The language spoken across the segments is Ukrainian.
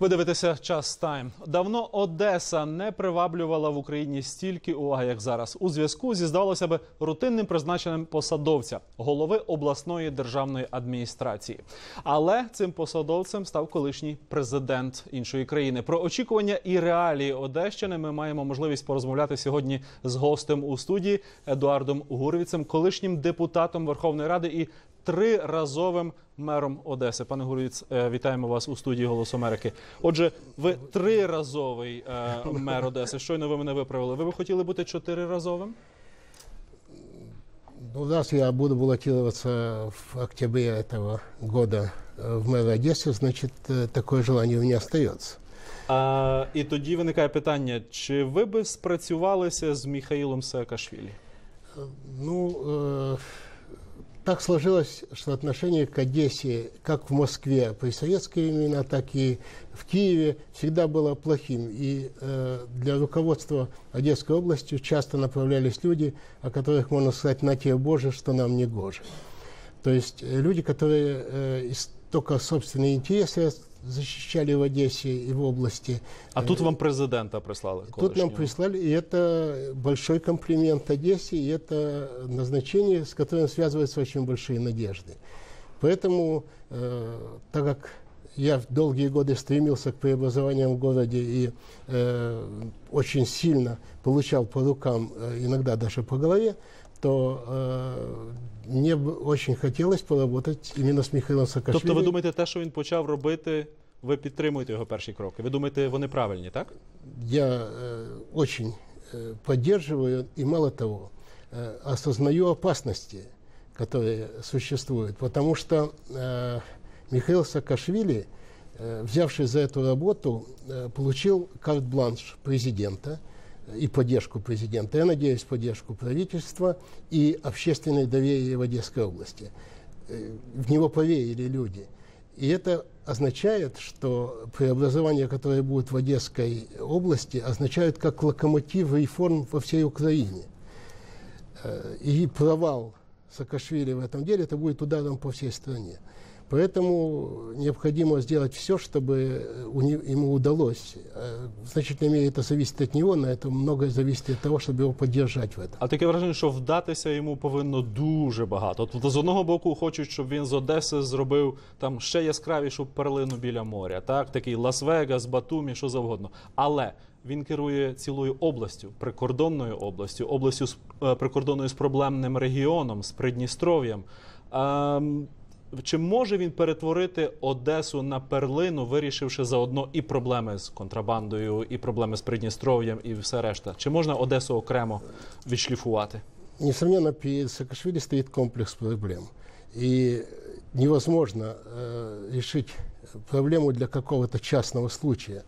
Ви дивитеся час тайм. Давно Одеса не приваблювала в Україні стільки уваги, як зараз, у зв'язку зі здавалося би рутинним призначенням посадовця голови обласної державної адміністрації. Але цим посадовцем став колишній президент іншої країни. Про очікування і реалії Одещини ми маємо можливість порозмовляти сьогодні з гостем у студії Едуардом Гурвіцем, колишнім депутатом Верховної Ради і триразовим мером Одеси. Пане Гурвіц, е, вітаємо вас у студії Голос Америки. Отже, ви триразовий е, мер Одеси. Щойно ви мене виправили. Ви би хотіли бути чотириразовим? У нас я буду баллотироваться в октябре этого года э, в мэра Одессы, значит, э, такое желание у меня остается. А, і тоді виникає питання: чи ви би спрацювалися з Міхаїлом Саакашвілі? Ну, э, так сложилось, что отношение к Одессе, как в Москве при советские времена, так и в Киеве, всегда было плохим. И э, для руководства Одесской областью часто направлялись люди, о которых можно сказать «на тебе Боже, что нам не гоже». То есть э, люди, которые э, только собственные интересы защищали в Одессе и в области. А тут вам президента прислали. Тут нам колишнього. прислали, и это большой комплимент Одессе, и это назначение, с которым связываются очень большие надежды. Поэтому, э, так как я в долгие годы стремился к преобразованиям в городе и э, очень сильно получал по рукам, э, иногда даже по голове, то э, мне бы очень хотелось поработать именно с Михаилом Саакашвили. Тобто, ви думаєте, те, що він почав робити, ви підтримуєте його перші кроки? Ви думаєте, вони правильні, так? я э, очень э, поддерживаю и мало того, э, осознаю опасности, которые существуют, потому что э, Михаил Саакашвили, э, взявший за эту работу, э, получил карт-бланш президента и поддержку президента. Я надеюсь, поддержку правительства и общественное доверие в Одесской области. Э, В него поверили люди. И это означает, что преобразования, которые будут в Одесской области, означают как локомотив реформ во всей Украине. Э, И провал Саакашвили в этом деле, это будет ударом по всей стране. Поэтому необходимо сделать все, чтобы э, у не- ему удалось. Э, В значительной мере это зависит от него, но это многое зависит от того, чтобы его поддержать в этом. А таке враження, що вдатися йому повинно дуже багато. Тобто, з одного боку, хочуть, щоб він з Одеси зробив там ще яскравішу перлину біля моря, так такий Лас-Вегас, Батумі, що завгодно. Але він керує цілою областю, прикордонною областю, областю з е, прикордонною з проблемним регіоном, з Придністров'ям. чи може він перетворити Одесу на перлину, вирішивши заодно і проблеми з контрабандою, і проблеми з Придністров'ям, і все решта? Чи можна Одесу окремо відшліфувати? Несомненно, перед Саакашвили стоит комплекс проблем. И невозможно э, проблему для какого-то частного случая.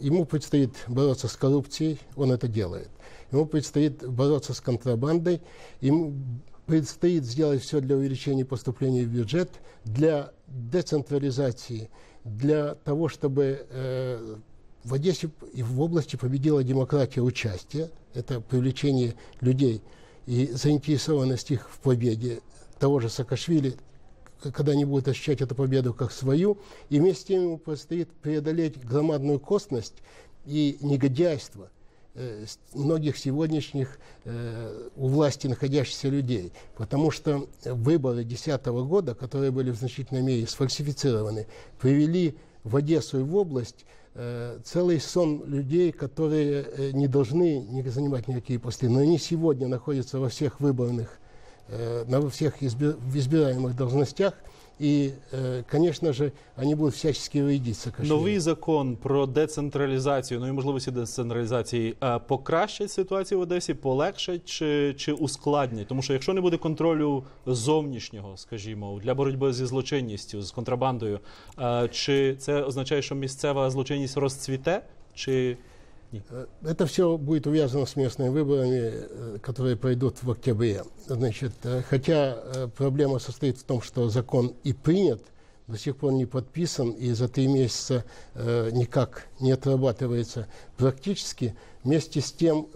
Ему предстоит бороться с коррупцией, он это делает. Ему предстоит бороться с контрабандой, ему предстоит сделать все для увеличения поступлений в бюджет, для децентрализации, для того, чтобы э, в Одессе и в области победила демократия участия. Это привлечение людей и заинтересованность их в победе того же Саакашвили, когда они будут ощущать эту победу как свою. И вместе с тем ему предстоит преодолеть громадную косность и негодяйство многих сегодняшних э, у власти находящихся людей. Потому что выборы 2010 года, которые были в значительной мере сфальсифицированы, привели в Одессу и в область э, целый сон людей, которые э, не должны ни- занимать никакие посты, но они сегодня находятся во всех выборных, э, на всех избираемых должностях, э, конечно же, они будут всячески Саакашвили. Новий закон про децентралізацію, ну і можливості децентралізації е, покращать ситуацію в Одесі, полегшать чи, чи ускладнять? Тому що якщо не буде контролю зовнішнього, скажімо, для боротьби зі злочинністю, з контрабандою, е, чи це означає, що місцева злочинність розцвіте? Чи Э, Это все будет увязано с местными выборами, э, которые пройдут в октябре. Значит, э, хотя проблема состоит в том, что закон и принят, до сих пор не подписан и за три месяца никак не отрабатывается. Практически, вместе с тем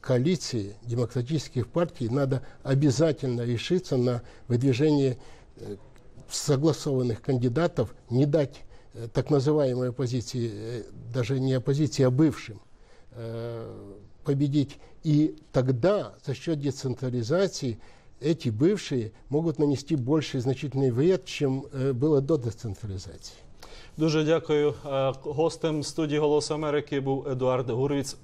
коалиции демократических партий надо обязательно решиться на выдвижение согласованных кандидатов, не дать так называемой оппозиции, даже не оппозиции, а бывшим, победить. И тогда за счет децентрализации эти бывшие могут нанести больший значительный вред, чем э, было до децентрализации. Дуже дякую. Е, Гостем студії Голос Америки був Едуард Гурвіц.